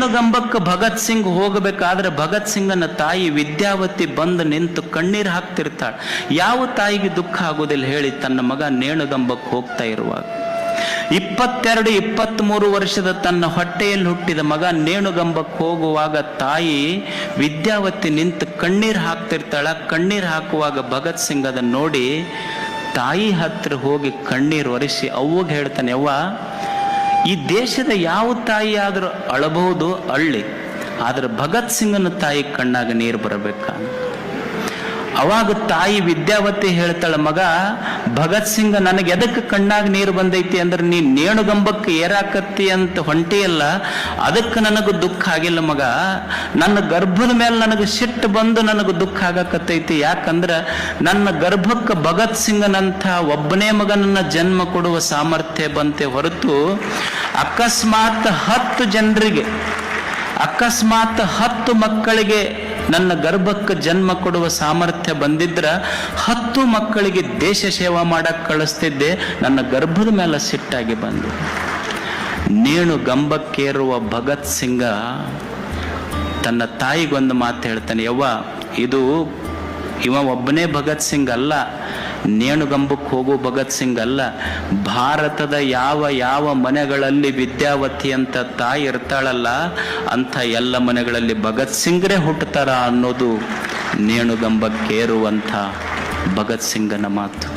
ನೇಣುಗಂಬಕ್ಕೆ ಭಗತ್ ಸಿಂಗ್ ಹೋಗಬೇಕಾದ್ರೆ ಭಗತ್ ಸಿಂಗನ ತಾಯಿ ವಿದ್ಯಾವತಿ ಬಂದು ನಿಂತು ಕಣ್ಣೀರು ಹಾಕ್ತಿರ್ತಾಳೆ. ಯಾವ ತಾಯಿಗೆ ದುಃಖ ಆಗೋದಿಲ್ಲ ಹೇಳಿ ತನ್ನ ಮಗ ನೇಣುಗಂಬಕ್ಕೆ ಹೋಗ್ತಾ ಇರುವಾಗ. ಇಪ್ಪತ್ತೆರಡು ಇಪ್ಪತ್ತ್ಮೂರು ವರ್ಷದ ತನ್ನ ಹೊಟ್ಟೆಯಲ್ಲಿ ಹುಟ್ಟಿದ ಮಗ ನೇಣುಗಂಬಕ್ಕೆ ಹೋಗುವಾಗ ತಾಯಿ ವಿದ್ಯಾವತಿ ನಿಂತು ಕಣ್ಣೀರು ಹಾಕ್ತಿರ್ತಾಳ. ಕಣ್ಣೀರು ಹಾಕುವಾಗ ಭಗತ್ ಸಿಂಗ್ ಅದನ್ನು ನೋಡಿ ತಾಯಿ ಹತ್ರ ಹೋಗಿ ಕಣ್ಣೀರು ಒರೆಸಿ ಅವ್ವಗೆ ಹೇಳ್ತಾನೆ ಅವ್ವ ಈ ದೇಶದ ಯಾವ ತಾಯಿ ಆದರೂ ಅಳಬಹುದು ಅಳ್ಳಿ. ಆದರೆ ಭಗತ್ ಸಿಂಗನ ತಾಯಿ ಕಣ್ಣಾಗ ನೀರು ಬರಬೇಕ? ಅವಾಗ ತಾಯಿ ವಿದ್ಯಾವತಿ ಹೇಳ್ತಾಳ, ಮಗ, ಭಗತ್ ಸಿಂಗ್ ನನಗೆ ಎದಕ್ಕೆ ಕಣ್ಣಾಗ ನೀರು ಬಂದೈತಿ ಅಂದ್ರೆ ನೀ ನೇಣುಗಂಬಕ್ಕೆ ಏರಾಕತ್ತಿ ಅಂತ ಹೊಂಟಿಯಲ್ಲ ಅದಕ್ಕೆ ನನಗೆ ದುಃಖ ಆಗಿಲ್ಲ ಮಗ. ನನ್ನ ಗರ್ಭದ ಮೇಲೆ ನನಗೆ ಸಿಟ್ಟು ಬಂದು ನನಗೆ ದುಃಖ ಆಗಕತ್ತೈತಿ. ಯಾಕಂದ್ರೆ ನನ್ನ ಗರ್ಭಕ್ಕೆ ಭಗತ್ ಸಿಂಗನಂಥ ಒಬ್ಬನೇ ಮಗನನ್ನ ಜನ್ಮ ಕೊಡುವ ಸಾಮರ್ಥ್ಯ ಬಂತೆ ಹೊರತು ಅಕಸ್ಮಾತ್ ಹತ್ತು ಜನರಿಗೆ, ಅಕಸ್ಮಾತ್ ಹತ್ತು ಮಕ್ಕಳಿಗೆ ನನ್ನ ಗರ್ಭಕ್ಕೆ ಜನ್ಮ ಕೊಡುವ ಸಾಮರ್ಥ್ಯ ಬಂದಿದ್ರ ಹತ್ತು ಮಕ್ಕಳಿಗೆ ದೇಶ ಸೇವಾ ಮಾಡಕ್ಕೆ ಕಳಿಸ್ತಿದ್ದೆ, ನನ್ನ ಗರ್ಭದ ಮೇಲೆ ಸಿಟ್ಟಾಗಿ ಬಂದು. ನೇಣು ಗಂಬಕ್ಕೇರುವ ಭಗತ್ ಸಿಂಗ, ತನ್ನ ತಾಯಿಗೊಂದು ಮಾತು ಹೇಳ್ತಾನೆ, ಯವ್ವ, ಇದು ಇವ ಒಬ್ಬನೇ ಭಗತ್ ಸಿಂಗ್ ಅಲ್ಲ ನೇಣುಗಂಬಕ್ಕೆ ಹೋಗೋ ಭಗತ್ ಸಿಂಗ್ ಅಲ್ಲ, ಭಾರತದ ಯಾವ ಯಾವ ಮನೆಗಳಲ್ಲಿ ವಿದ್ಯಾವತಿ ಅಂತ ತಾಯಿ ಇರ್ತಾಳಲ್ಲ, ಅಂಥ ಎಲ್ಲ ಮನೆಗಳಲ್ಲಿ ಭಗತ್ ಸಿಂಗ್ರೇ ಹುಟ್ಟುತ್ತಾರ ಅನ್ನೋದು ನೇಣುಗಂಬಕ್ಕೇರುವಂಥ ಭಗತ್ ಸಿಂಗನ ಮಾತು.